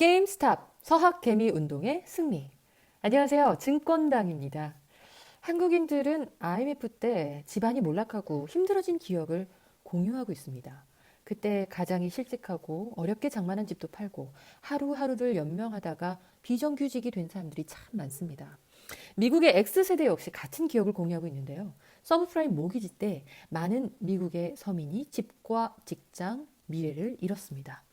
게임 스탑 서학 개미 운동의 승리. 안녕하세요. 증권당입니다. 한국인들은 IMF 때 집안이 몰락하고 힘들어진 기억을 공유하고 있습니다. 그때 가장이 실직하고 어렵게 장만한 집도 팔고 하루하루를 연명하다가 비정규직이 된 사람들이 참 많습니다. 미국의 X세대 역시 같은 기억을 공유하고 있는데요. 서브프라임 모기지 때 많은 미국의 서민이 집과 직장, 미래를 잃었습니다.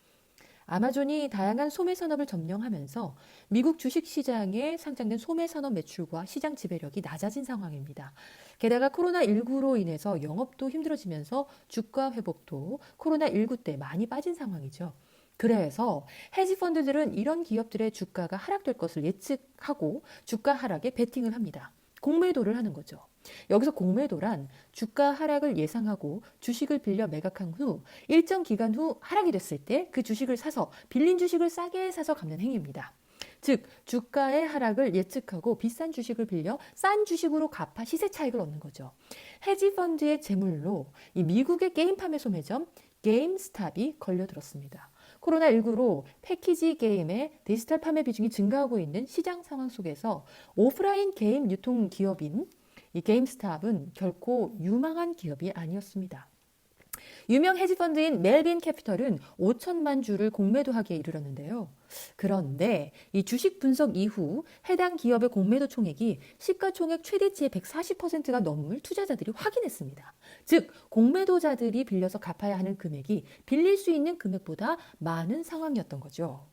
아마존이 다양한 소매 산업을 점령하면서 미국 주식 시장에 상장된 소매 산업 매출과 시장 지배력이 낮아진 상황입니다. 게다가 코로나19로 인해서 영업도 힘들어지면서 주가 회복도 코로나19 때 많이 빠진 상황이죠. 그래서 헤지 펀드들은 이런 기업들의 주가가 하락될 것을 예측하고 주가 하락에 베팅을 합니다. 공매도를 하는 거죠. 여기서 공매도란 주가 하락을 예상하고 주식을 빌려 매각한 후 일정 기간 후 하락이 됐을 때 그 주식을 사서 빌린 주식을 싸게 사서 갚는 행위입니다. 즉 주가의 하락을 예측하고 비싼 주식을 빌려 싼 주식으로 갚아 시세 차익을 얻는 거죠. 헤지 펀드의 재물로 이 미국의 게임 판매 소매점 게임스탑이 걸려들었습니다. 코로나19로 패키지 게임의 디지털 판매 비중이 증가하고 있는 시장 상황 속에서 오프라인 게임 유통 기업인 이 게임스탑은 결코 유망한 기업이 아니었습니다. 유명 헤지펀드인 멜빈 캐피털은 5천만 주를 공매도 하기에 이르렀는데요. 그런데 이 주식 분석 이후 해당 기업의 공매도 총액이 시가총액 최대치의 140%가 넘을 투자자들이 확인했습니다. 즉 공매도자들이 빌려서 갚아야 하는 금액이 빌릴 수 있는 금액보다 많은 상황이었던 거죠.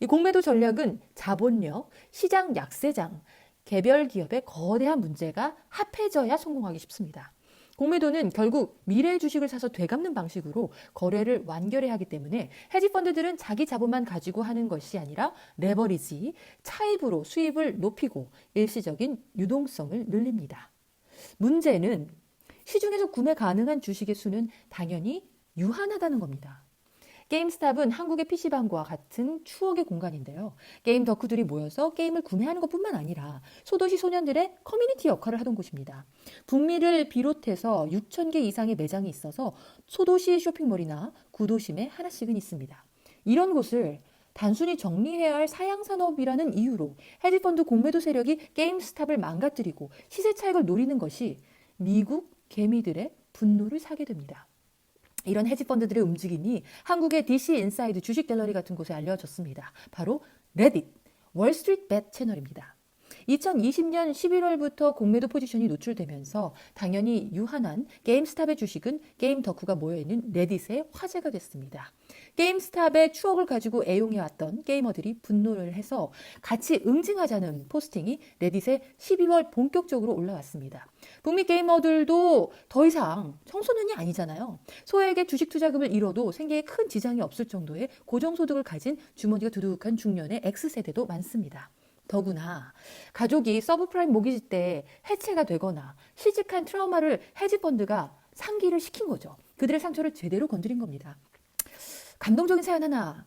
이 공매도 전략은 자본력, 시장 약세장, 개별 기업의 거대한 문제가 합해져야 성공하기 쉽습니다. 공매도는 결국 미래의 주식을 사서 되갚는 방식으로 거래를 완결해야 하기 때문에 헤지 펀드들은 자기 자본만 가지고 하는 것이 아니라 레버리지, 차입으로 수입을 높이고 일시적인 유동성을 늘립니다. 문제는 시중에서 구매 가능한 주식의 수는 당연히 유한하다는 겁니다. 게임스탑은 한국의 PC방과 같은 추억의 공간인데요. 게임 덕후들이 모여서 게임을 구매하는 것 뿐만 아니라 소도시 소년들의 커뮤니티 역할을 하던 곳입니다. 북미를 비롯해서 6,000개 이상의 매장이 있어서 소도시 쇼핑몰이나 구도심에 하나씩은 있습니다. 이런 곳을 단순히 정리해야 할 사양산업이라는 이유로 헤지펀드 공매도 세력이 게임스탑을 망가뜨리고 시세 차익을 노리는 것이 미국 개미들의 분노를 사게 됩니다. 이런 헤지펀드들의 움직임이 한국의 DC 인사이드 주식 갤러리 같은 곳에 알려졌습니다. 바로 레딧, 월스트리트 벳 채널입니다. 2020년 11월부터 공매도 포지션이 노출되면서 당연히 유한한 게임스탑의 주식은 게임 덕후가 모여있는 레딧의 화제가 됐습니다. 게임스탑의 추억을 가지고 애용해왔던 게이머들이 분노를 해서 같이 응징하자는 포스팅이 레딧에 12월 본격적으로 올라왔습니다. 북미 게이머들도 더 이상 청소년이 아니잖아요. 소액의 주식 투자금을 잃어도 생계에 큰 지장이 없을 정도의 고정소득을 가진 주머니가 두둑한 중년의 X세대도 많습니다. 더구나 가족이 서브프라임 모기지 때 해체가 되거나 실직한 트라우마를 헤지펀드가 상기를 시킨 거죠. 그들의 상처를 제대로 건드린 겁니다. 감동적인 사연 하나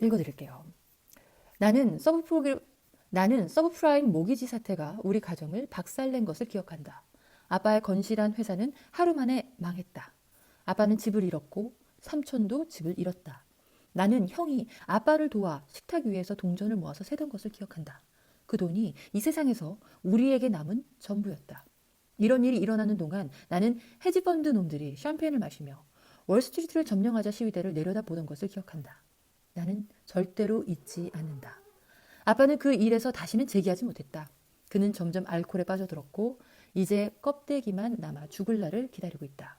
읽어드릴게요. 나는 서브프로 나는 서브프라임 모기지 사태가 우리 가정을 박살낸 것을 기억한다. 아빠의 건실한 회사는 하루 만에 망했다. 아빠는 집을 잃었고 삼촌도 집을 잃었다. 나는 형이 아빠를 도와 식탁 위에서 동전을 모아서 세던 것을 기억한다. 그 돈이 이 세상에서 우리에게 남은 전부였다. 이런 일이 일어나는 동안 나는 헤지펀드 놈들이 샴페인을 마시며 월스트리트를 점령하자 시위대를 내려다보던 것을 기억한다. 나는 절대로 잊지 않는다. 아빠는 그 일에서 다시는 재기하지 못했다. 그는 점점 알코올에 빠져들었고 이제 껍데기만 남아 죽을 날을 기다리고 있다.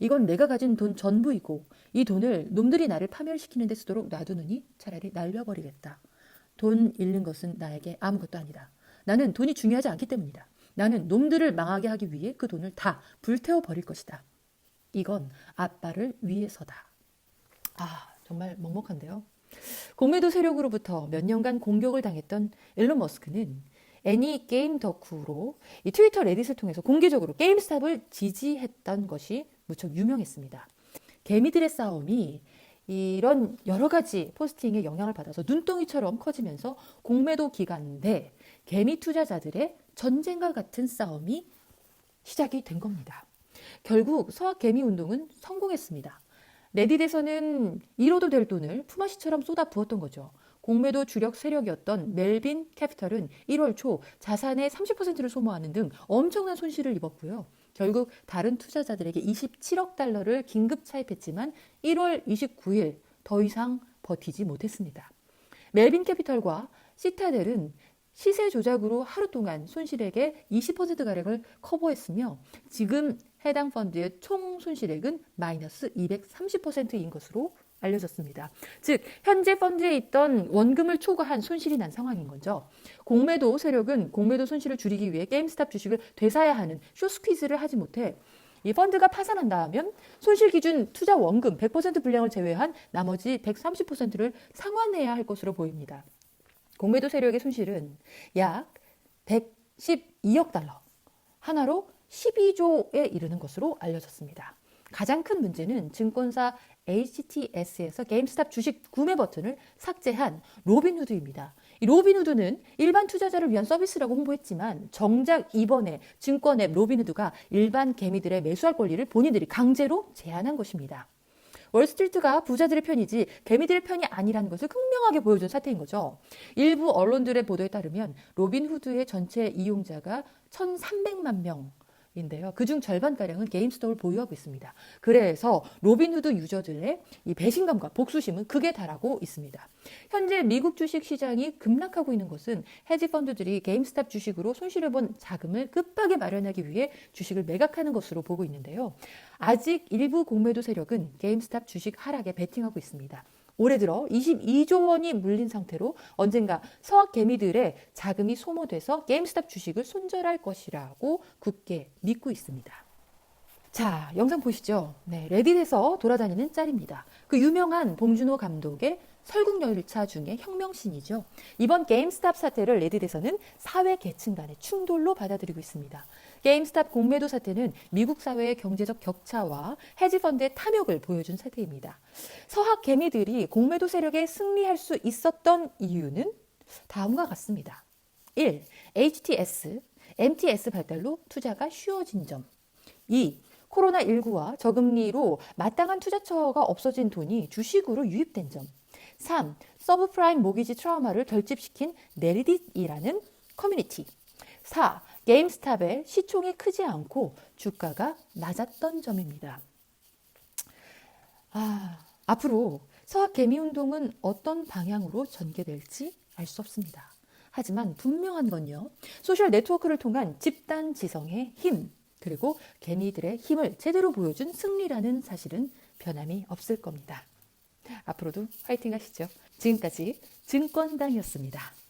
이건 내가 가진 돈 전부이고 이 돈을 놈들이 나를 파멸시키는 데 쓰도록 놔두느니 차라리 날려버리겠다. 돈 잃는 것은 나에게 아무것도 아니다. 나는 돈이 중요하지 않기 때문이다. 나는 놈들을 망하게 하기 위해 그 돈을 다 불태워 버릴 것이다. 이건 아빠를 위해서다. 아, 정말 먹먹한데요. 공매도 세력으로부터 몇 년간 공격을 당했던 일론 머스크는 애니 게임 덕후로 이 트위터 레딧을 통해서 공개적으로 게임스탑을 지지했던 것이 무척 유명했습니다. 개미들의 싸움이 이런 여러 가지 포스팅에 영향을 받아서 눈덩이처럼 커지면서 공매도 기간 내 개미 투자자들의 전쟁과 같은 싸움이 시작이 된 겁니다. 결국 서학 개미 운동은 성공했습니다. 레딧에서는 잃어도 될 돈을 품앗이처럼 쏟아 부었던 거죠. 공매도 주력 세력이었던 멜빈 캐피털은 1월 초 자산의 30%를 소모하는 등 엄청난 손실을 입었고요. 결국 다른 투자자들에게 27억 달러를 긴급 차입했지만 1월 29일 더 이상 버티지 못했습니다. 멜빈 캐피털과 시타델은 시세 조작으로 하루 동안 손실액의 20%가량을 커버했으며 지금 해당 펀드의 총 손실액은 마이너스 230%인 것으로 알려졌습니다. 즉 현재 펀드에 있던 원금을 초과한 손실이 난 상황인 거죠. 공매도 세력은 공매도 손실을 줄이기 위해 게임스탑 주식을 되사야 하는 쇼스퀴즈를 하지 못해 이 펀드가 파산한다면 손실 기준 투자 원금 100% 분량을 제외한 나머지 130%를 상환해야 할 것으로 보입니다. 공매도 세력의 손실은 약 112억 달러, 하나로 12조에 이르는 것으로 알려졌습니다. 가장 큰 문제는 증권사 HTS에서 게임스탑 주식 구매 버튼을 삭제한 로빈후드입니다. 이 로빈후드는 일반 투자자를 위한 서비스라고 홍보했지만 정작 이번에 증권 앱 로빈후드가 일반 개미들의 매수할 권리를 본인들이 강제로 제한한 것입니다. 월스트리트가 부자들의 편이지 개미들의 편이 아니라는 것을 극명하게 보여준 사태인 거죠. 일부 언론들의 보도에 따르면 로빈후드의 전체 이용자가 1,300만 명. 인데요. 그중 절반가량은 게임스톱을 보유하고 있습니다. 그래서 로빈후드 유저들의 이 배신감과 복수심은 극에 달하고 있습니다. 현재 미국 주식 시장이 급락하고 있는 것은 헤지펀드들이 게임스탑 주식으로 손실을 본 자금을 급하게 마련하기 위해 주식을 매각하는 것으로 보고 있는데요. 아직 일부 공매도 세력은 게임스탑 주식 하락에 베팅하고 있습니다. 올해 들어 22조 원이 물린 상태로 언젠가 서학 개미들의 자금이 소모돼서 게임스탑 주식을 손절할 것이라고 굳게 믿고 있습니다. 자, 영상 보시죠. 네, 레딧에서 돌아다니는 짤입니다. 그 유명한 봉준호 감독의 설국열차 중에 혁명신이죠. 이번 게임스탑 사태를 레딧에서는 사회 계층 간의 충돌로 받아들이고 있습니다. 게임스탑 공매도 사태는 미국 사회의 경제적 격차와 헤지펀드의 탐욕을 보여준 사태입니다. 서학 개미들이 공매도 세력에 승리할 수 있었던 이유는 다음과 같습니다. 1. HTS, MTS 발달로 투자가 쉬워진 점. 2. 코로나19와 저금리로 마땅한 투자처가 없어진 돈이 주식으로 유입된 점. 3. 서브프라임 모기지 트라우마를 결집시킨 네리딧이라는 커뮤니티. 4. 게임스탑의 시총이 크지 않고 주가가 낮았던 점입니다. 아, 앞으로 서학 개미 운동은 어떤 방향으로 전개될지 알 수 없습니다. 하지만 분명한 건요. 소셜 네트워크를 통한 집단 지성의 힘, 그리고 개미들의 힘을 제대로 보여준 승리라는 사실은 변함이 없을 겁니다. 앞으로도 화이팅 하시죠. 지금까지 증권당이었습니다.